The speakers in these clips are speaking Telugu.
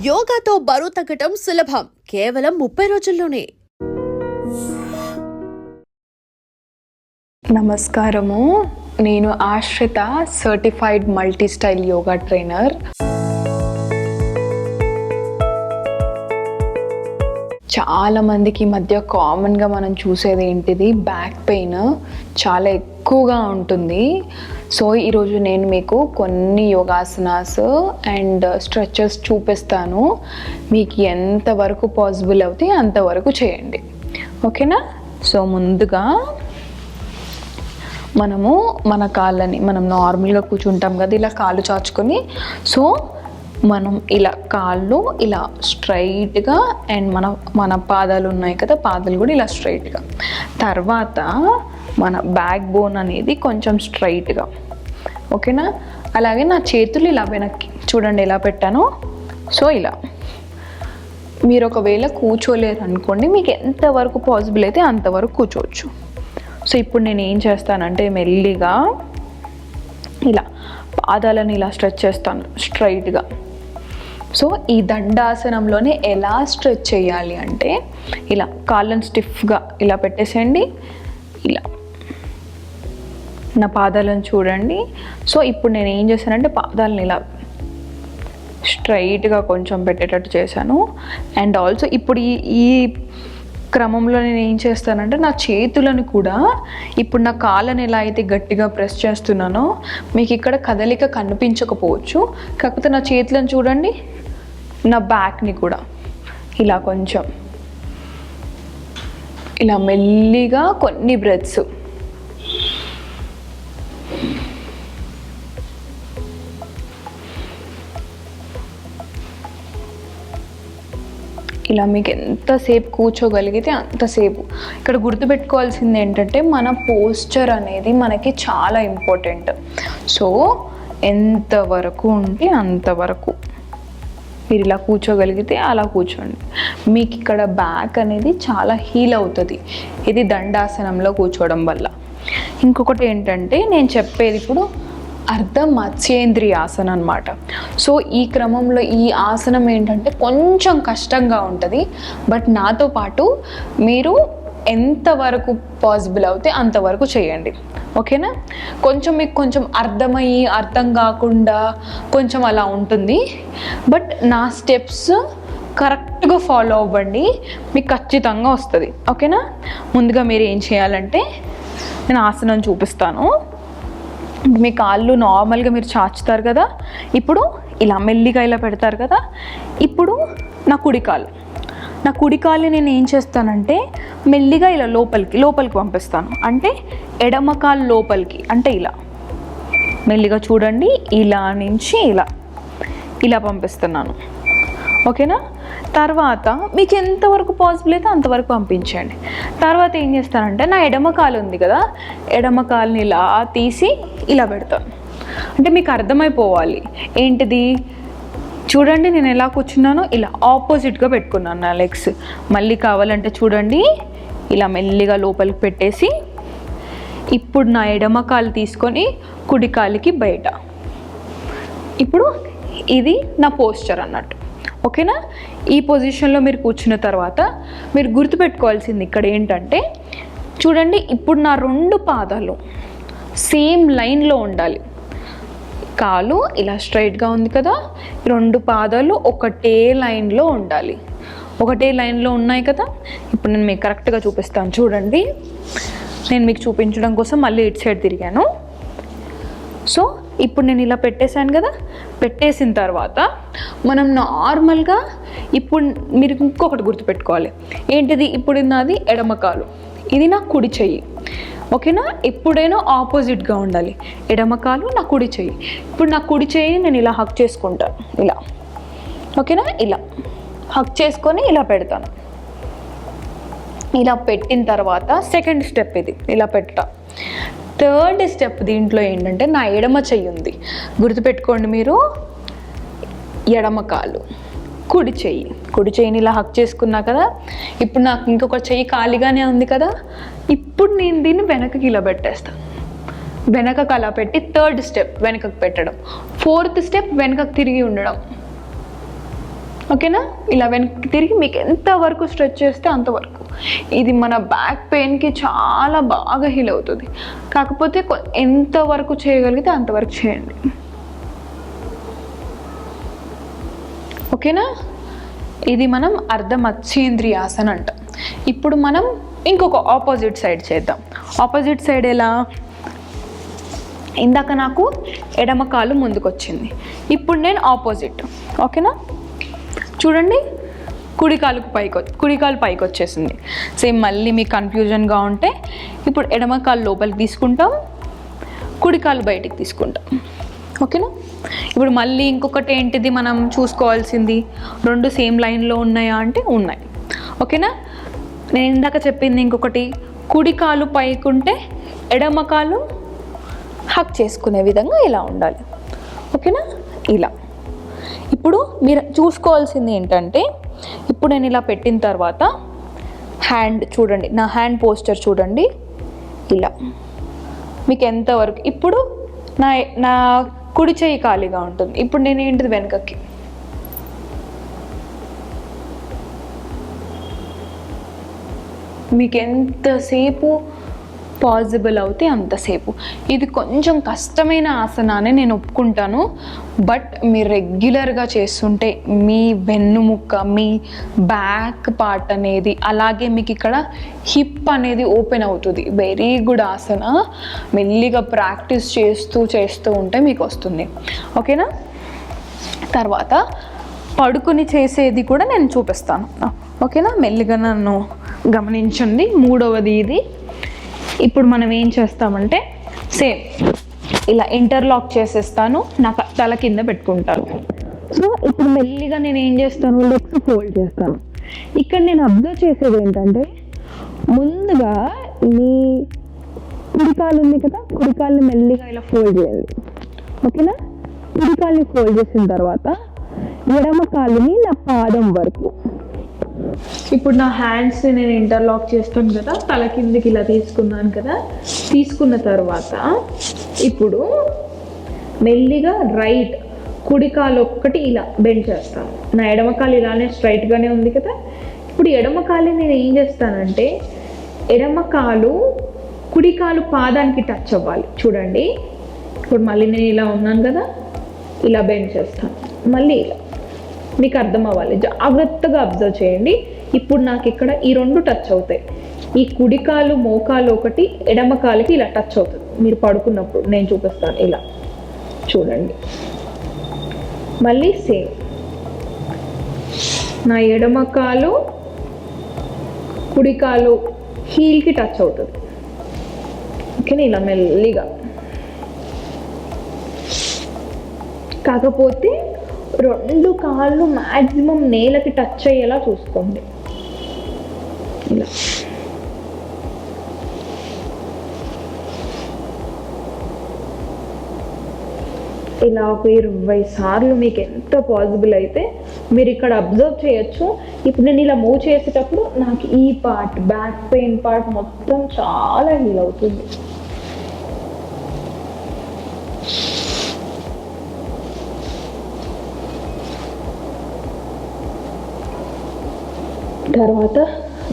యోగాతో బరువు తగ్గటం సులభం. కేవలం ముప్పై రోజుల్లోనే. నమస్కారము. నేను Ashritha certified multi style yoga trainer చాలా మందికి మధ్య కామన్గా మనం చూసేది ఏంటిది? బ్యాక్ పెయిన్ చాలా ఎక్కువగా ఉంటుంది. సో ఈరోజు నేను మీకు కొన్ని యోగాసనాస్ అండ్ స్ట్రెచెస్ చూపిస్తాను. మీకు ఎంతవరకు పాసిబుల్ అవుతే అంతవరకు చేయండి. ఓకేనా సో ముందుగా మనము మన కాళ్ళని మనం నార్మల్గా కూర్చుంటాం కదా ఇలా కాళ్ళు చాచుకొని. సో మనం ఇలా కాళ్ళు ఇలా స్ట్రైట్గా అండ్ మన మన పాదాలు ఉన్నాయి కదా పాదాలు కూడా ఇలా స్ట్రైట్గా. తర్వాత మన బ్యాక్ బోన్ అనేది కొంచెం స్ట్రైట్గా. ఓకేనా? అలాగే నా చేతులు ఇలా వెనక్కి చూడండి ఎలా పెట్టానో. సో ఇలా. మీరు ఒకవేళ కూర్చోలేరు అనుకోండి మీకు ఎంతవరకు పాసిబుల్ అయితే అంతవరకు కూర్చోవచ్చు. సో ఇప్పుడు నేను ఏం చేస్తానంటే మెల్లిగా ఇలా పాదాలను ఇలా స్ట్రెచ్ చేస్తాను స్ట్రైట్గా. సో ఈ దండాసనంలోనే ఎలా స్ట్రెచ్ చేయాలి అంటే ఇలా కాళ్ళను స్టిఫ్గా ఇలా పెట్టేసేయండి. ఇలా నా పాదాలను చూడండి. సో ఇప్పుడు నేను ఏం చేశానంటే పాదాలను ఇలా స్ట్రైట్గా కొంచెం పెట్టేటట్టు చేశాను. అండ్ ఆల్సో ఇప్పుడు ఈ ఈ క్రమంలో నేను ఏం చేస్తానంటే నా చేతులను కూడా ఇప్పుడు నా కాళ్ళని ఎలా అయితే గట్టిగా ప్రెస్ చేస్తున్నానో మీకు ఇక్కడ కదలిక కనిపించకపోవచ్చు. కాకపోతే నా చేతులను చూడండి నా బ్యాక్ని కూడా. ఇలా కొంచెం. ఇలా మెల్లిగా కొన్ని బ్రెత్స్ ఇలా మీకు ఎంతసేపు కూర్చోగలిగితే అంతసేపు. ఇక్కడ గుర్తుపెట్టుకోవాల్సింది ఏంటంటే మన పోస్చర్ అనేది మనకి చాలా ఇంపార్టెంట్ సో ఎంతవరకు ఉంటే అంతవరకు మీరు ఇలా కూర్చోగలిగితే అలా కూర్చోండి. మీకు ఇక్కడ బ్యాక్ అనేది చాలా హీల్ అవుతుంది. ఇది దండాసనంలో కూర్చోవడం వల్ల. ఇంకొకటి ఏంటంటే నేను చెప్పేది ఇప్పుడు అర్థం మత్స్యేంద్రియ ఆసనం అనమాట సో ఈ క్రమంలో ఈ ఆసనం ఏంటంటే కొంచెం కష్టంగా ఉంటుంది. బట్ నాతో పాటు మీరు ఎంతవరకు పాసిబుల్ అవుతే అంతవరకు చేయండి. ఓకేనా? కొంచెం మీకు కొంచెం అర్థమయ్యి అర్థం కాకుండా కొంచెం అలా ఉంటుంది. బట్ నా స్టెప్స్ కరెక్ట్గా ఫాలో అవ్వండి. మీకు ఖచ్చితంగా వస్తుంది. ఓకేనా? ముందుగా మీరు ఏం చేయాలంటే నేను ఆసనం చూపిస్తాను. మీ కాళ్ళు నార్మల్గా మీరు చాచుతారు కదా ఇప్పుడు ఇలా మెల్లిగా ఇలా పెడతారు కదా ఇప్పుడు నా కుడికాలు నా కుడికాలు నేను ఏం చేస్తానంటే మెల్లిగా ఇలా లోపలికి లోపలికి పంపిస్తాను. అంటే ఎడమ కాలు లోపలికి అంటే ఇలా. మెల్లిగా చూడండి ఇలా నుంచి ఇలా. ఇలా పంపిస్తున్నాను. ఓకేనా? తర్వాత మీకు ఎంతవరకు పాసిబుల్ అయితే అంతవరకు పంపించండి. తర్వాత ఏం చేస్తానంటే నా ఎడమ కాలు ఉంది కదా ఎడమ కాలుని ఇలా తీసి ఇలా పెడతాను. అంటే మీకు అర్థమైపోవాలి. ఏంటిది? చూడండి నేను ఎలా కూర్చున్నానో ఇలా ఆపోజిట్గా పెట్టుకున్నాను నా లెగ్స్ మళ్ళీ కావాలంటే చూడండి ఇలా మెల్లిగా లోపలికి పెట్టేసి ఇప్పుడు నా ఎడమ కాలు తీసుకొని కుడి కాలికి బయట. ఇప్పుడు ఇది నా పోస్చర్ అన్నట్టు. ఓకేనా? ఈ పొజిషన్లో మీరు కూర్చున్న తర్వాత మీరు గుర్తుపెట్టుకోవాల్సింది ఇక్కడ ఏంటంటే చూడండి ఇప్పుడు నా రెండు పాదాలు సేమ్ లైన్లో ఉండాలి. కాలు ఇలా స్ట్రైట్గా ఉంది కదా రెండు పాదాలు ఒకటే లైన్లో ఉండాలి. ఒకటే లైన్లో ఉన్నాయి కదా ఇప్పుడు నేను మీకు కరెక్ట్గా చూపిస్తాను. చూడండి నేను మీకు చూపించడం కోసం మళ్ళీ ఇటు సైడ్ తిరిగాను. సో ఇప్పుడు నేను ఇలా పెట్టేశాను కదా పెట్టేసిన తర్వాత మనం నార్మల్గా ఇప్పుడు మీరు ఇంకొకటి గుర్తుపెట్టుకోవాలి. ఏంటిది? ఇప్పుడు నాది ఎడమకాలు ఇది నా కుడి చెయ్యి. ఓకేనా? ఎప్పుడైనా ఆపోజిట్గా ఉండాలి. ఎడమకాలు నా కుడి చెయ్యి. ఇప్పుడు నా కుడి చెయ్యి నేను ఇలా హక్ చేసుకుంటాను ఇలా. ఓకేనా? ఇలా. హక్ చేసుకొని ఇలా పెడతాను. ఇలా పెట్టిన తర్వాత సెకండ్ స్టెప్ ఇది. ఇలా పెట్ట. థర్డ్ స్టెప్ దీంట్లో ఏంటంటే నా ఎడమ చెయ్యి ఉంది. గుర్తుపెట్టుకోండి మీరు. ఎడమ కాలు. కుడి చెయ్యి. కుడి చెయ్యిని ఇలా హక్ చేసుకున్నా కదా ఇప్పుడు నాకు ఇంకొక చెయ్యి ఖాళీగానే ఉంది కదా ఇప్పుడు నేను దీన్ని వెనకకి ఇలా పెట్టేస్తాను వెనకకు అలా పెట్టి థర్డ్ స్టెప్ వెనకకు పెట్టడం. ఫోర్త్ స్టెప్ వెనకకు తిరిగి ఉండడం. ఓకేనా? ఇలా వెనక్కి తిరిగి మీకు ఎంతవరకు స్ట్రెచ్ చేస్తే అంతవరకు ఇది మన బ్యాక్ పెయిన్కి చాలా బాగా హీల్ అవుతుంది. కాకపోతే ఎంతవరకు చేయగలిగితే అంతవరకు చేయండి. ఓకేనా? ఇది మనం అర్ధ మత్స్యేంద్రియాసన అంటాం. ఇప్పుడు మనం ఇంకొక ఆపోజిట్ సైడ్ చేద్దాం. ఆపోజిట్ సైడ్ ఎలా? ఇందాక నాకు ఎడమ కాలు ఇప్పుడు నేను ఆపోజిట్ ఓకేనా? చూడండి. కుడి కాలుకు పైకి వ- కుడి కాలు పైకి వచ్చేసింది. సేమ్ మళ్ళీ మీకు కన్ఫ్యూజన్గా ఉంటే ఇప్పుడు ఎడమ కాలు లోపలికి తీసుకుంటాం కుడి కాలు బయటికి తీసుకుంటాం. ఓకేనా? ఇప్పుడు మళ్ళీ ఇంకొకటి ఏంటిది మనం చూసుకోవాల్సింది? రెండు సేమ్ లైన్లో ఉన్నాయా అంటే ఉన్నాయి. ఓకేనా? నేను ఇందాక చెప్పింది ఇంకొకటి కుడి కాలు పైకి ఉంటే ఎడమ కాలు హక్ చేసుకునే విధంగా ఇలా ఉండాలి. ఓకేనా? ఇలా. ఇప్పుడు మీరు చూసుకోవాల్సింది ఏంటంటే ఇప్పుడు నేను ఇలా పెట్టిన తర్వాత హ్యాండ్ చూడండి నా హ్యాండ్ పోస్టర్ చూడండి. ఇలా. మీకు ఎంతవరకు ఇప్పుడు నా నా కుడి చేయి ఖాళీగా ఉంటుంది. ఇప్పుడు నేను ఏంటిది వెనకకి? మీకు ఎంతసేపు పాసిబుల్ అవుతే అంతసేపు. ఇది కొంచెం కష్టమైన ఆసన అని నేను ఒప్పుకుంటాను. బట్ మీరు రెగ్యులర్గా చేస్తుంటే మీ వెన్నుముక్క మీ బ్యాక్ పార్ట్ అనేది అలాగే మీకు ఇక్కడ హిప్ అనేది ఓపెన్ అవుతుంది. Very good asana. మెల్లిగా ప్రాక్టీస్ చేస్తూ చేస్తూ ఉంటే మీకు వస్తుంది. ఓకేనా? తర్వాత పడుకుని చేసేది కూడా నేను చూపిస్తాను. ఓకేనా? మెల్లిగా నన్ను గమనించండి. మూడవది ఇది. ఇప్పుడు మనం ఏం చేస్తామంటే సేమ్ ఇలా ఇంటర్లాక్ చేసేస్తాను నా తల కింద పెట్టుకుంటాను. సో ఇప్పుడు మెల్లిగా నేను ఏం చేస్తాను లెగ్స్ ఫోల్డ్ చేస్తాను. ఇక్కడ నేను అబ్జర్వ్ చేసేది ఏంటంటే ముందుగా మీ కుడికాలు ఉంది కదా కుడికాలు మెల్లిగా ఇలా ఫోల్డ్ చేయాలి ఓకేనా కుడికాల్ని ఫోల్డ్ చేసిన తర్వాత ఎడమ కాలుని నా పాదం వరకు. ఇప్పుడు నా హ్యాండ్స్ని నేను ఇంటర్లాక్ చేస్తాను కదా తల కిందికి ఇలా తీసుకున్నాను కదా తీసుకున్న తర్వాత ఇప్పుడు మెల్లిగా రైట్ కుడి కాలు ఒక్కటి ఇలా బెండ్ చేస్తాను. నా ఎడమ కాలు ఇలానే స్ట్రైట్గానే ఉంది కదా ఇప్పుడు ఎడమ కాలు నేను ఏం చేస్తానంటే ఎడమ కాలు కుడి కాలు పాదానికి టచ్ అవ్వాలి. చూడండి ఇప్పుడు మళ్ళీ నేను ఇలా ఉన్నాను కదా ఇలా బెండ్ చేస్తాను. మళ్ళీ ఇలా. మీకు అర్థం అవ్వాలి. జాగ్రత్తగా అబ్జర్వ్ చేయండి. ఇప్పుడు నాకు ఇక్కడ ఈ రెండు టచ్ అవుతాయి. ఈ కుడికాలు మోకాలు ఒకటి ఎడమ కాలుకి ఇలా టచ్ అవుతుంది. మీరు పడుకున్నప్పుడు నేను చూపిస్తాను ఇలా. చూడండి. మళ్ళీ సేమ్ నా ఎడమ కాలు కుడి కాలు హీల్కి టచ్ అవుతుంది. ఓకేనా ఇలా మెల్లిగా. కాకపోతే రెండు కాళ్ళు మ్యాక్సిమం నేలకి టచ్ అయ్యేలా చూసుకోండి. ఇలా. ఇలా ఒక ఇరవై సార్లు మీకు ఎంత పాసిబుల్ అయితే మీరు ఇక్కడ అబ్జర్వ్ చేయొచ్చు. ఇప్పుడు నేను ఇలా మూవ్ చేసేటప్పుడు నాకు ఈ పార్ట్ బ్యాక్ పెయిన్ పార్ట్ మొత్తం చాలా హీల్ అవుతుంది. తర్వాత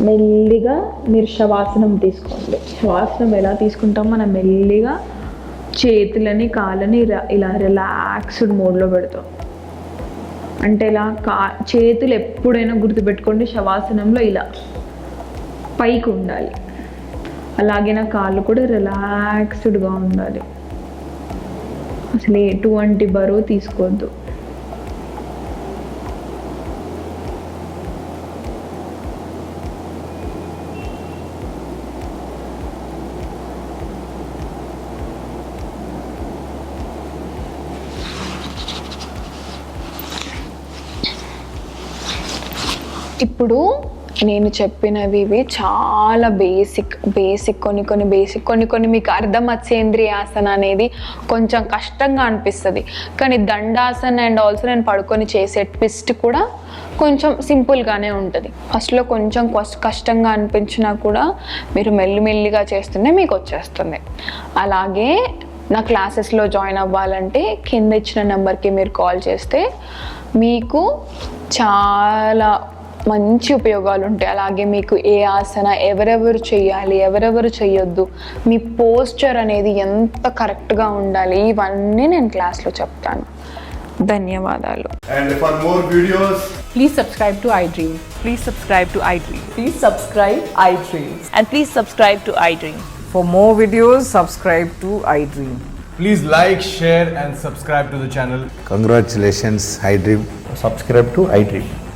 మెల్లిగా మీరు శవాసనం తీసుకోండి. శవాసనం ఎలా తీసుకుంటాం మనం మెల్లిగా చేతులని కాళ్ళని ఇలా రిలాక్స్డ్ మోడ్లో పెడతాం. అంటే ఇలా కా చేతులు ఎప్పుడైనా గుర్తుపెట్టుకోండి శవాసనంలో ఇలా పైకి ఉండాలి. అలాగే నా కాళ్ళు కూడా రిలాక్స్డ్గా ఉండాలి. అసలు ఎటువంటి బరువు తీసుకోవద్దు. ఇప్పుడు నేను చెప్పినవి ఇవి చాలా బేసిక్ బేసిక్ కొన్ని కొన్ని బేసిక్ కొన్ని కొన్ని మీకు అర్థం మత్స్యేంద్రియాసన అనేది కొంచెం కష్టంగా అనిపిస్తుంది. కానీ దండాసన అండ్ ఆల్సో నేను పడుకొని చేసే ట్విస్ట్ కూడా కొంచెం సింపుల్గానే ఉంటుంది. ఫస్ట్లో కొంచెం కష్టంగా అనిపించినా కూడా మీరు మెల్లిమెల్లిగా చేస్తుంటే మీకు వచ్చేస్తుంది. అలాగే నా క్లాసెస్లో జాయిన్ అవ్వాలంటే కింద ఇచ్చిన నెంబర్కి మీరు కాల్ చేస్తే మీకు చాలా మంచి ఉపయోగాలు ఉంటాయి అలాగే మీకు ఏ ఆసన ఎవరెవరు చేయాలి ఎవరెవరు చేయొద్దు మీ పోస్చర్ అనేది ఎంత కరెక్ట్గా ఉండాలి ఇవన్నీ నేను క్లాస్లో చెప్తాను. ధన్యవాదాలు. And for more videos please subscribe to I Dream please subscribe to I Dream please subscribe I Dream and please subscribe to I Dream for more videos subscribe to I Dream please like share and subscribe to the channel congratulations I Dream subscribe to I Dream